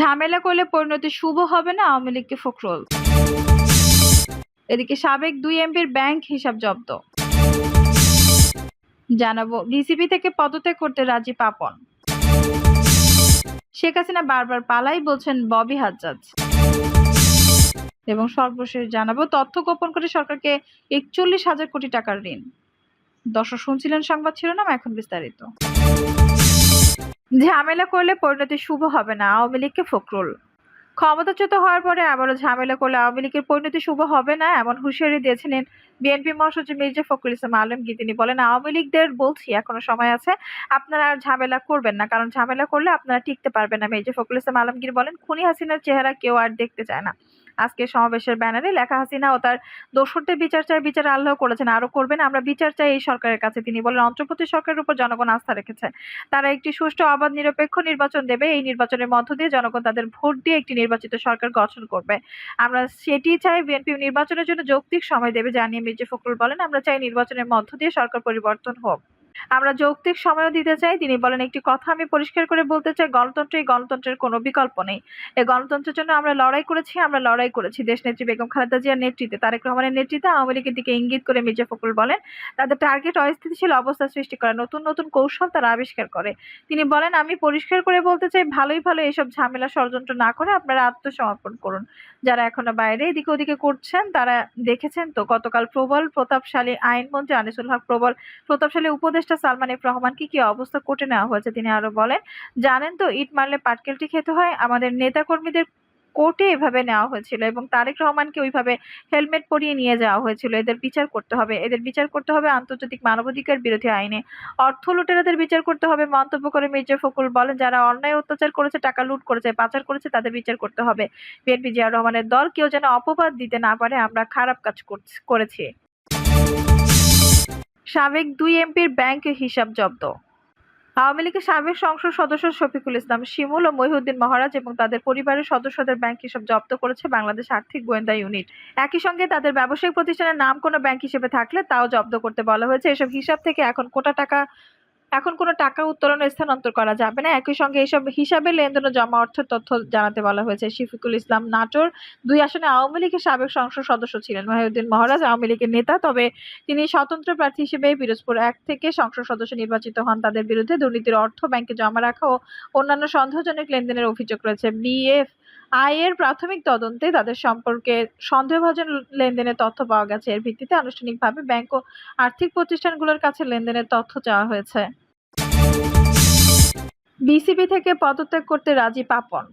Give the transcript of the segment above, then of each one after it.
ঝামেলা করলে পরিণতি শুভ হবে না আওয়ামী লীগকে ফখরুল। এদিকে সাবেক দুই এমপির ব্যাংক হিসাব জব্দ। জানাব, বিসিবি থেকে পদত্যাগ করতে রাজি পাপন। শেখ হাসিনা বারবার পালাই বলছেন ববি হাজ্জাজ। এবং সর্বশেষ জানাব, তথ্য গোপন করে সরকারকে একচল্লিশ হাজার কোটি টাকার ঋণ। দর্শক শুনছিলেন সংবাদ ছিল শিরোনাম, এখন বিস্তারিত। ঝামেলা করলে পরিণতি শুভ হবে না, আওয়ামী লীগকে ফখরুল। ক্ষমতাচ্যুত হওয়ার পরে আবারও ঝামেলা করলে আওয়ামী লীগের পরিণতি শুভ হবে না, এমন হুঁশিয়ারি দিয়েছিলেন বিএনপি মহাসচিব মির্জা ফখরুল ইসলাম আলমগীর। তিনি বলেন, আওয়ামী লীগদের বলছি, এখনও সময় আছে, আপনারা আর ঝামেলা করবেন না, কারণ ঝামেলা করলে আপনারা টিকতে পারবেন না। মির্জা ফখরুল ইসলাম আলমগীর বলেন, খুনি হাসিনার চেহারা কেউ আর দেখতে চায় না। আজকে সমাবেশের ব্যানারে লেখা হাসিনা ও তার দোসরদের বিচার চাই বিচার আল্লাহ করেছেন, আরও করবেন। আমরা বিচার চাই এই সরকারের কাছে, তিনি বলেন, অন্ধ্রপ্রদেশ সরকারের উপর জনগণ আস্থা রেখেছে। তারা একটি সুষ্ঠু, অবাধ, নিরপেক্ষ নির্বাচন দেবে। এই নির্বাচনের মধ্য দিয়ে জনগণ তাদের ভোট দিয়ে একটি নির্বাচিত সরকার গঠন করবে। আমরা সেটি চাই, বিএনপি নির্বাচনের জন্য যৌক্তিক সময় দেবে, জানিয়ে মির্জা ফখরুল বলেন, আমরা চাই নির্বাচনের মধ্য দিয়ে সরকার পরিবর্তন হোক। আমরা যৌক্তিক সময়ও দিতে চাই। তিনি বলেন, একটি কথা আমি পরিষ্কার করে বলতে চাই, গণতন্ত্র এই গণতন্ত্রের কোনো বিকল্প নেই। এই গণতন্ত্রের জন্য আমরা লড়াই করেছি, আমরা লড়াই করেছি। দেশ নেত্রী বেগম খালেদা জিয়ার নেতৃত্বে, তারেক রহমানের নেতৃত্বে আওয়ামী লীগের দিকে ইঙ্গিত করে মির্জা ফখরুল বলেন, তাদের টার্গেট অস্থিতিশীল অবস্থা সৃষ্টি করা, নতুন নতুন কৌশল তারা আবিষ্কার করে। তিনি বলেন, আমি পরিষ্কার করে বলতে চাই, ভালোই, ভালো এসব ঝামেলা ষড়যন্ত্র না করে আপনারা আত্মসমর্পণ করুন। যারা এখনও বাইরে এদিকে ওদিকে করছেন, তারা দেখেছেন তো, গতকাল প্রবল প্রতাপশালী আইনমন্ত্রী আনিসুল হক প্রবল প্রতাপশালী উপদেষ্টা সালমান এফ রহমানকে কি অবস্থা কোর্টে নেওয়া হয়েছে? তিনি আরও বলেন, জানেন তো, ইট মারলে পাটকেলটি খেতে হয়। আমাদের নেতাকর্মীদের কোর্টে এভাবে নেওয়া হয়েছিল এবং তারেক রহমানকে ওইভাবে হেলমেট পরিয়ে নিয়ে যাওয়া হয়েছিল। এদের বিচার করতে হবে। এদের বিচার করতে হবে আন্তর্জাতিক মানবাধিকার বিরোধী আইনে। অর্থ লুটেরাদের বিচার করতে হবে, মন্তব্য করে মির্জা ফখরুল বলেন, যারা অন্যায় অত্যাচার করেছে, টাকা লুট করেছে, পাচার করেছে, তাদের বিচার করতে হবে। বিএনপি জিয়া রহমানের দল কেউ যেন অপবাদ দিতে না পারে, আমরা খারাপ কাজ করেছি। সাবেক দুই এমপির ব্যাংক হিসাব জব্দ। আওয়ামী লীগের সাবেক সংসদ সদস্য শফিকুল ইসলাম শিমুল ও মহিউদ্দিন মহারাজ এবং তাদের পরিবারের সদস্যদের ব্যাংক হিসাব জব্দ করেছে বাংলাদেশ আর্থিক গোয়েন্দা ইউনিট। একই সঙ্গে তাদের ব্যবসায়িক প্রতিষ্ঠানের নাম কোনো ব্যাংক হিসেবে থাকলে তাও জব্দ করতে বলা হয়েছে। এসব হিসাব থেকে এখন কোটা টাকা এখন কোনো টাকা উত্তোলন স্থানান্তর করা যাবে না। একই সঙ্গে এসব হিসাবে লেনদেন ও জমা অর্থের তথ্য জানাতে বলা হয়েছে। শফিকুল ইসলাম নাটোর দুই আসনে আওয়ামী লীগের সাবেক সংসদ সদস্য ছিলেন। মহিউদ্দিন মহারাজ আওয়ামী লীগের নেতা, তবে তিনি স্বতন্ত্র প্রার্থী হিসেবে পিরোজপুর এক থেকে সংসদ সদস্য নির্বাচিত হন। তাদের বিরুদ্ধে দুর্নীতির অর্থ ব্যাংকে জমা রাখা ও অন্যান্য সন্দেহজনক লেনদেনের অভিযোগ রয়েছে। বিএফ আয়ের প্রাথমিক তদন্তে তাদের সম্পর্কে সন্দেহভাজন লেনদেনের তথ্য পাওয়া গেছে। এর ভিত্তিতে আনুষ্ঠানিকভাবে ব্যাংক ও আর্থিক প্রতিষ্ঠানগুলোর কাছে লেনদেনের তথ্য চাওয়া হয়েছে। বিসিবি থেকে পদত্যাগ করতে রাজি পাপন।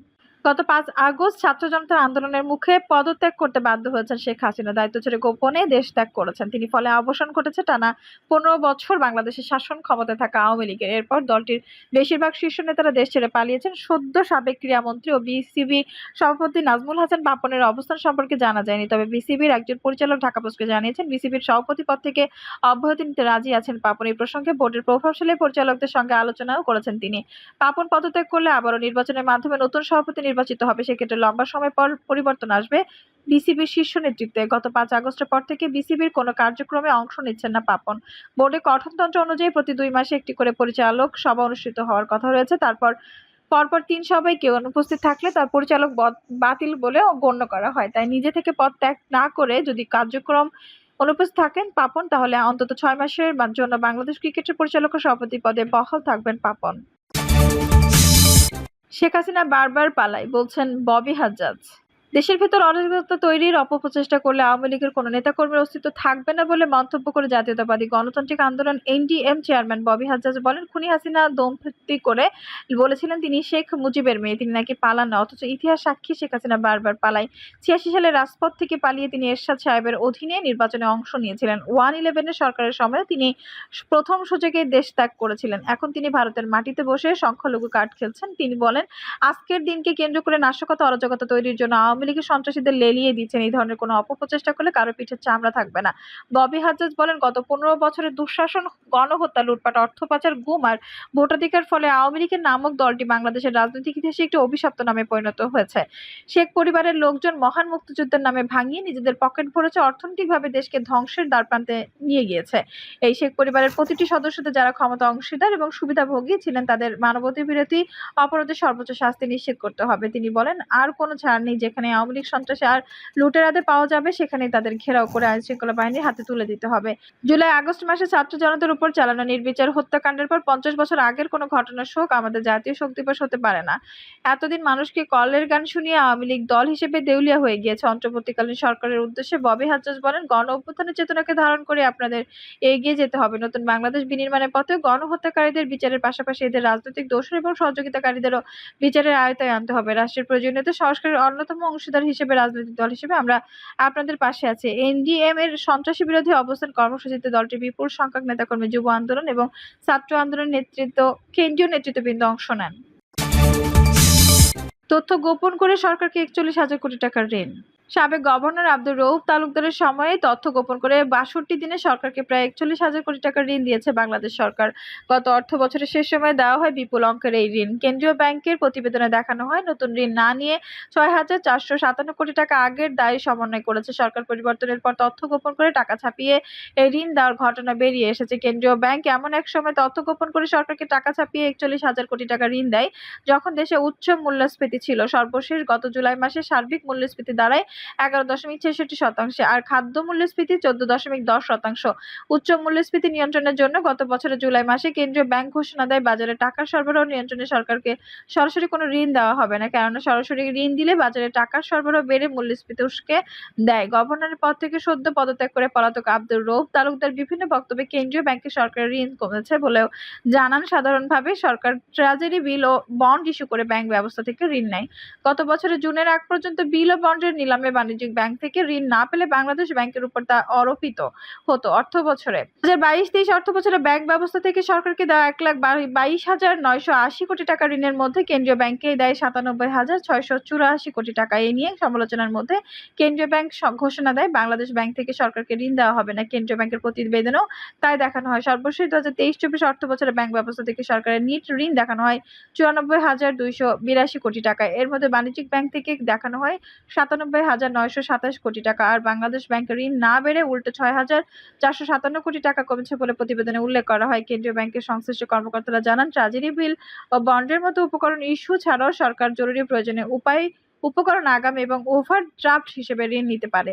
গত পাঁচ আগস্ট ছাত্র জনতার আন্দোলনের মুখে পদত্যাগ করতে বাধ্য হয়েছেন শেখ হাসিনা। দায়িত্ব ছেড়ে গোপনে দেশ ত্যাগ করেছেন। তিনি ফলে অবসান ঘটেছে টানা পনেরো বছর বাংলাদেশের শাসন ক্ষমতায় থাকা আওয়ামী লীগের। এরপর দলটির বেশিরভাগ শীর্ষ নেতারা দেশ ছেড়ে পালিয়েছেন। সদ্য সাবেক ক্রীড়ামন্ত্রী ও বিসিবি সভাপতি নাজমুল হাসান পাপনের অবস্থান সম্পর্কে জানা যায়নি। তবে বিসিবির একজন পরিচালক ঢাকা পোস্টকে জানিয়েছেন বিসিবির সভাপতি পদ থেকে অব্যাহতি নিতে রাজি আছেন পাপন এই প্রসঙ্গে বোর্ডের প্রভাবশালী পরিচালকদের সঙ্গে আলোচনাও করেছেন তিনি। পাপন পদত্যাগ করলে আবারও নির্বাচনের মাধ্যমে নতুন সভাপতি নির্বাচিত হবে, সেক্ষেত্রে লম্বা সময় পর পরিবর্তন আসবে। বিসিবির শীর্ষ নেতৃত্বে গত পাঁচ আগস্টের পর থেকে বিসিবির কোনো কার্যক্রমে অংশ নিচ্ছেন না পাপন। বোর্ডের গঠনতন্ত্র অনুযায়ী প্রতি দুই মাসে একটি করে পরিচালক সভা অনুষ্ঠিত হওয়ার কথা রয়েছে। তারপর পরপর তিন সভায় কেউ অনুপস্থিত থাকলে তার পরিচালক বাতিল বলে গণ্য করা হয়। তাই নিজে থেকে পদ ত্যাগ না করে যদি কার্যক্রম অনুপস্থিত থাকেন পাপন, তাহলে অন্তত ছয় মাসের জন্য বাংলাদেশ ক্রিকেটের পরিচালক সভাপতি পদে বহাল থাকবেন পাপন। শেখ হাসিনা বারবার পালায় বলছেন ববি হাজ্জাজ। দেশের ভেতর অরাজকতা তৈরির অপপ্রচেষ্টা করলে আওয়ামী লীগের কোনো নেতাকর্মীর অস্তিত্ব থাকবে না বলে মন্তব্য করে জাতীয়তাবাদী গণতান্ত্রিক আন্দোলন এনডিএম চেয়ারম্যান ববি হাজ্জাজ বলেন, খুনি হাসিনা দম্পতি করে বলেছিলেন তিনি শেখ মুজিবের মেয়ে। তিনি নাকি পালান না, অথচ ইতিহাস সাক্ষী শেখ হাসিনা বারবার পালায়। ছিয়াশি সালে রাজপথ থেকে পালিয়ে তিনি এরশাদ সাহেবের অধীনে নির্বাচনে অংশ নিয়েছিলেন। ওয়ান ইলেভেনের সরকারের সময় তিনি প্রথম সুযোগে দেশ ত্যাগ করেছিলেন। এখন তিনি ভারতের মাটিতে বসে সংখ্যালঘু কার্ড খেলছেন। তিনি বলেন, আজকের দিনকে কেন্দ্র করে নাশকতা, অরাজকতা তৈরির জন্য আওয়ামী আওয়ামী সন্ত্রাসীদের লেলিয়ে দিচ্ছেন, এই ধরনের কোনো অপপ্রচেষ্টা করলে কারও পিঠের চামড়া থাকবে না। ববি হাজ্জাজ বলেন, গত পনেরো বছরের দুঃশাসন, গণহত্যা, লুটপাট, অর্থ পাচার, গুম আর ভোটাধিকার ফলে আওয়ামী লীগের নামক দলটি বাংলাদেশের রাজনৈতিক ইতিহাসে একটি অভিশপ্ত নামে পরিণত হয়েছে। শেখ পরিবারের লোকজন মহান মুক্তিযুদ্ধের নামে ভাঙিয়ে নিজেদের পকেট ভরেছে, অর্থনৈতিকভাবে দেশকে ধ্বংসের দ্বারপ্রান্তে নিয়ে গিয়েছে। এই শেখ পরিবারের প্রতিটি সদস্যদের যারা ক্ষমতা অংশীদার এবং সুবিধাভোগী ছিলেন, তাদের মানবতাবিরোধী অপরাধের সর্বোচ্চ শাস্তি নিশ্চিত করতে হবে। তিনি বলেন, আর কোনো ছাড় নেই যেখানে আওয়ামী লীগ সন্ত্রাসী আর লুটেরাদের পাওয়া যাবে, সেখানেই তাদের ঘেরাও করে আইন শৃঙ্খলা বাহিনীর হাতে তুলে দিতে হবে। জুলাই, আগস্ট মাসে ছাত্র জনতার উপর চালানো নির্বিচার হত্যাকাণ্ডের পর পঞ্চাশ বছর আগের কোনো ঘটনার শোক আমাদের জাতীয় শোক দিবস হতে পারে না। এতদিন মানুষকে কলের গান শুনিয়ে আওয়ামী লীগ দল হিসেবে দেউলিয়া হয়ে গিয়েছে? অন্তর্বর্তীকালীন সরকারের উদ্দেশ্যে ববি হাজ্জাজ বলেন, গণ অভ্যুত্থানের চেতনাকে ধারণ করে আপনাদের এগিয়ে যেতে হবে। নতুন বাংলাদেশ বিনির্মাণের পথে গণহত্যাকারীদের বিচারের পাশাপাশি এদের রাজনৈতিক দোষর এবং সহযোগিতাকারীদেরও বিচারের আয়তায় আনতে হবে। রাষ্ট্রের প্রয়োজনীয়তা সংস্কারের অন্যতম অংশীদার হিসেবে, রাজনৈতিক দল হিসেবে আমরা আপনাদের পাশে আছে। এনডিএম এর সন্ত্রাসী বিরোধী অবস্থান কর্মসূচিতে দলটির বিপুল সংখ্যক নেতাকর্মী যুব আন্দোলন এবং ছাত্র আন্দোলন নেতৃত্ব, কেন্দ্রীয় নেতৃত্ববৃন্দ অংশ নেন। তথ্য গোপন করে সরকারকে একচল্লিশ হাজার কোটি টাকার ঋণ। সাবেক গভর্নর আব্দুর রৌফ তালুকদারের সময়ে তথ্য গোপন করে বাষট্টি দিনে সরকারকে প্রায় একচল্লিশ হাজার কোটি টাকার ঋণ দিয়েছে বাংলাদেশ সরকার। গত অর্থ বছরের শেষ সময়ে দেওয়া হয় বিপুল অঙ্কের এই ঋণ। কেন্দ্রীয় ব্যাংকের প্রতিবেদনে দেখানো হয়, নতুন ঋণ না নিয়ে ছয় হাজার চারশো সাতান্ন কোটি টাকা আগের দায় সমন্বয় করেছে সরকার। পরিবর্তনের পর তথ্য গোপন করে টাকা ছাপিয়ে এই ঋণ দেওয়ার ঘটনা বেরিয়ে এসেছে। কেন্দ্রীয় ব্যাংক এমন এক সময় তথ্য গোপন করে সরকারকে টাকা ছাপিয়ে একচল্লিশ হাজার কোটি টাকা ঋণ দেয়, যখন দেশে উচ্চ মূল্যস্ফীতি ছিল। সর্বশেষ গত জুলাই মাসে সার্বিক মূল্যস্ফীতি দাঁড়ায় এগারো দশমিক ছেষট্টি শতাংশে। আর খাদ্য মূল্যস্ফীতি চোদ্দ দশমিক দশ শতাংশ। উচ্চ মূল্যস্ফীতি নিয়ন্ত্রণের জন্য গত বছরের জুলাই মাসে কেন্দ্রীয় ব্যাংক ঘোষণা দেয়, বাজারে টাকার সরবরাহ নিয়ন্ত্রণে সরকারকে সরাসরি কোনো ঋণ দেওয়া হবে না, কেননা সরাসরি ঋণ দিলে বাজারে টাকার সরবরাহ বেড়ে মূল্যস্ফীতি উস্কে দেয়। গভর্নরের পদ থেকে সদ্য পদত্যাগ করে পলাতক আব্দুর রৌফ তালুকদার বিভিন্ন বক্তব্যে কেন্দ্রীয় ব্যাংকে সরকারের ঋণ কমেছে বলেও জানান। সাধারণভাবে সরকার ট্রেজারি বিল ও বন্ড ইস্যু করে ব্যাংক ব্যবস্থা থেকে ঋণ নেয়। গত বছরের জুনের আগ পর্যন্ত বিল ও বন্ডের নিলামে বাণিজ্যিক ব্যাংক থেকে ঋণ না পেলে বাংলাদেশ ব্যাংকের উপর তা আরোপিত হতো অর্থ বছরে। দু হাজার বাইশ, তেইশ অর্থ বছরে ব্যাংক ব্যবস্থা থেকে সরকারকে দেওয়া এক লাখ বাইশ হাজার নয়শো আশি কোটি টাকা ঋণের মধ্যে কেন্দ্রীয় ব্যাংকে দেয় সাতানব্বই হাজার ছয়শো চুরাশি কোটি টাকা। এ নিয়ে সমালোচনার মধ্যে কেন্দ্রীয় ব্যাংক ঘোষণা দেয়, বাংলাদেশ ব্যাংক থেকে সরকারকে ঋণ দেওয়া হবে না। কেন্দ্রীয় ব্যাংকের প্রতিবেদনও তাই দেখানো হয়। সর্বশেষ দু হাজার তেইশ, চব্বিশ অর্থ বছরে ব্যাংক ব্যবস্থা থেকে সরকারের নিট ঋণ দেখানো হয় চুরানব্বই হাজার দুইশো বিরাশি কোটি টাকা এর মধ্যে বাণিজ্যিক ব্যাংক থেকে দেখানো হয় সাতানব্বই হাজার নয়শো সাতাশ কোটি টাকা। আর বাংলাদেশ ব্যাংকের ঋণ না বেড়ে উল্টে ছয় হাজার চারশো সাতান্ন কোটি টাকা কমেছে বলে প্রতিবেদনে উল্লেখ করা হয়। কেন্দ্রীয় ব্যাংকের সংশ্লিষ্ট কর্মকর্তারা জানান ট্রাজেরি বিল ও বন্ডের মতো উপকরণ ইস্যু ছাড়াও সরকার জরুরি প্রয়োজনে উপায়, উপকরণ আগাম এবং ওভার ড্রাফট হিসেবে ঋণ নিতে পারে।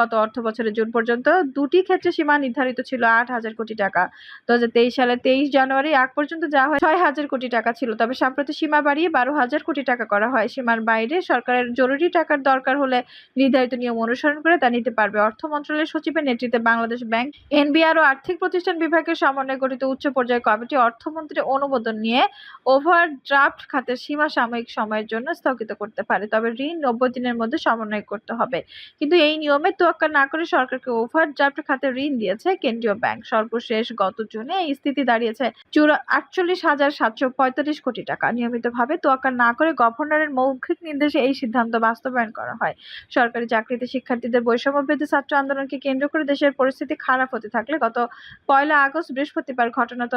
গত অর্থ বছরের জুন পর্যন্ত দুটি ক্ষেত্রে সীমা নির্ধারিত ছিল আট হাজার কোটি টাকা। দু হাজার তেইশ সালে তেইশ জানুয়ারি আগ পর্যন্ত যা হয় ছয় হাজার কোটি টাকা ছিল, তবে সম্প্রতি সীমা বাড়িয়ে বারো হাজার কোটি টাকা করা হয়। সীমার বাইরে সরকারের জরুরি টাকার দরকার হলে নির্ধারিত নিয়ম অনুসরণ করে তা নিতে পারবে। অর্থ মন্ত্রণালয়ের সচিবের নেতৃত্বে বাংলাদেশ ব্যাংক, এনবিআর ও আর্থিক প্রতিষ্ঠান বিভাগের সমন্বয়ে গঠিত উচ্চ পর্যায়ের কমিটি অর্থমন্ত্রীর অনুমোদন নিয়ে ওভারড্রাফট খাতের সীমা সাময়িক সময়ের জন্য স্থগিত করতে পারে। তবে ঋণ নব্বই দিনের মধ্যে সমন্বয় করতে হবে। কিন্তু এই নিয়মের তোয়াক্কা না করে সরকারকে ওভার ওভারড্রাফট খাতে ঋণ দিয়েছে কেন্দ্রীয় ব্যাংক। সর্বশেষ গত জুনে এই স্থিতি দাঁড়িয়েছে চুরা আটচল্লিশ হাজার সাতশো পঁয়তাল্লিশ কোটি টাকা। নিয়মিতভাবে তোয়াক্কা না করে গভর্নরের মৌখিক নির্দেশে এই সিদ্ধান্ত বাস্তবায়ন করা হয়। সরকারি চাকরিতে শিক্ষার্থীদের বৈষম্য বৃদ্ধি, ছাত্র আন্দোলনকে কেন্দ্র করে দেশের পরিস্থিতি খারাপ হতে থাকলে গত পয়লা আগস্ট বৃহস্পতিবার ঘটনাত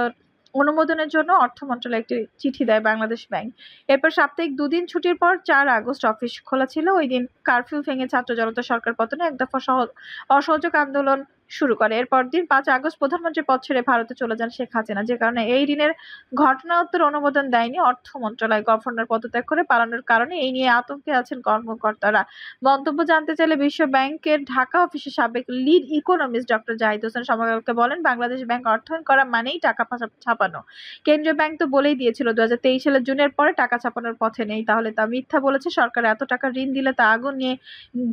অনুমোদনের জন্য অর্থ মন্ত্রণালয় একটি চিঠি দেয় বাংলাদেশ ব্যাংক। এরপর সাপ্তাহিক দুদিন ছুটির পর চার আগস্ট অফিস খোলা ছিল। ওই দিন কারফিউ ভেঙে ছাত্র জনতা সরকার পতনে এক দফা সহ- অসহযোগ আন্দোলন শুরু করে। এরপর দিন পাঁচ আগস্ট প্রধানমন্ত্রী পদ ছেড়ে ভারতে চলে যান শেখ হাসিনা। যে কারণে এই ঋণের ঘটনা উত্তর অনুমোদন দেয়নি অর্থ মন্ত্রণালয়। গভর্নর পদত্যাগ করে পালানোর কারণে এই নিয়ে আতঙ্কে আছেন কর্মকর্তারা। মন্তব্য জানতে চাইলে বিশ্ব ব্যাংকের ঢাকা অফিসের সাবেক lead economist doctor Zahid Hossain সমবায়কে বলেন, বাংলাদেশ ব্যাংক অর্থায়ন করা মানেই টাকা ছাপানো। কেন্দ্রীয় ব্যাংক তো বলেই দিয়েছিল দু হাজার তেইশ সালের জুনের পরে টাকা ছাপানোর পথে নেই। তাহলে তা মিথ্যা বলেছে সরকার। এত টাকা ঋণ দিলে তা আগুন নিয়ে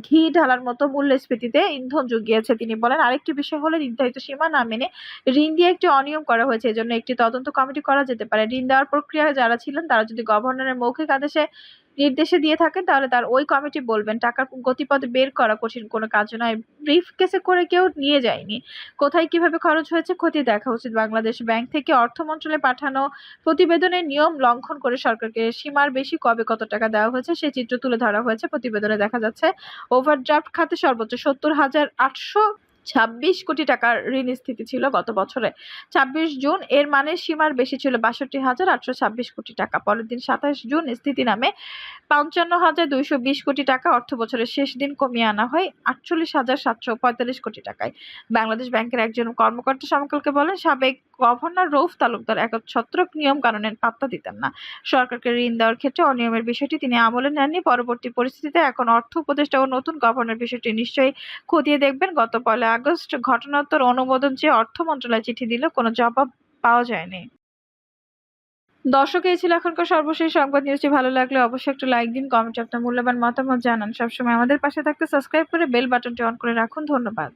ঘি ঢালার মতো মূল্যস্ফীতিতে ইন্ধন জুগিয়েছে। তিনি বলেন আরেকটি বিষয় হলো নির্ধারিত সীমা না মেনে ঋণ দিয়ে একটি অনিয়ম করা হয়েছে। এজন্য একটি তদন্ত কমিটি করা যেতে পারে। ঋণ দেওয়ার প্রক্রিয়ায় যারা ছিলেন, তারা যদি গভর্নরের মৌখিক আদেশে নির্দেশে দিয়ে থাকেন, তাহলে তার ওই কমিটি বলবেন, টাকার গতিপথ বের করা কঠিন। কোনো কাজ নয়। ব্রিফ কেসে করে কেউ নিয়ে যায়নি। কোথায় কীভাবে খরচ হয়েছে ক্ষতি দেখা উচিত। বাংলাদেশ ব্যাংক থেকে অর্থ মন্ত্রণালয়ে পাঠানো প্রতিবেদনের নিয়ম লঙ্ঘন করে সরকারকে সীমার বেশি কবে কত টাকা দেওয়া হয়েছে, সেই চিত্র তুলে ধরা হয়েছে। প্রতিবেদনে দেখা যাচ্ছে, ওভারড্রাফট খাতে সর্বোচ্চ সত্তর হাজার আটশো ছাব্বিশ কোটি টাকার ঋণ স্থিতি ছিল গত বছরে। ছাব্বিশ জুন এর মানে সীমার বেশি ছিল বাষট্টি হাজার আটশো ছাব্বিশ কোটি টাকা। পরের দিন সাতাশ জুন স্থিতি নামে পঞ্চান্ন হাজার দুইশো বিশ কোটি টাকা। অর্থ বছরের শেষ দিন কমিয়ে আনা হয় আটচল্লিশ হাজার সাতশো পঁয়তাল্লিশ কোটি টাকায়। বাংলাদেশ ব্যাংকের একজন কর্মকর্তা সমকালকে বলেন, সাবেক গভর্নর রৌফ তালুকদার একচ্ছত্রক নিয়ম কানুনের পাত্তা দিতেন না। সরকারকে ঋণ দেওয়ার ক্ষেত্রে অনিয়মের বিষয়টি তিনি আমলে নেননি। পরবর্তী পরিস্থিতিতে এখন অর্থ উপদেষ্টা ও নতুন গভর্নর বিষয়টি নিশ্চয়ই খতিয়ে দেখবেন। গত পয়লা আগস্ট ঘটনাত্মক অনুমোদন চেয়ে অর্থ মন্ত্রণালয় চিঠি দিল কোনো জবাব পাওয়া যায়নি। দর্শক, এই ছিল এখনকার সর্বশেষ সংবাদ নিউজটি ভালো লাগলে অবশ্যই একটা লাইক দিন, কমেন্ট আপনার মূল্যবান মতামত জানান। সবসময় আমাদের পাশে থাকতে সাবস্ক্রাইব করে বেল বাটনটি অন করে রাখুন। ধন্যবাদ।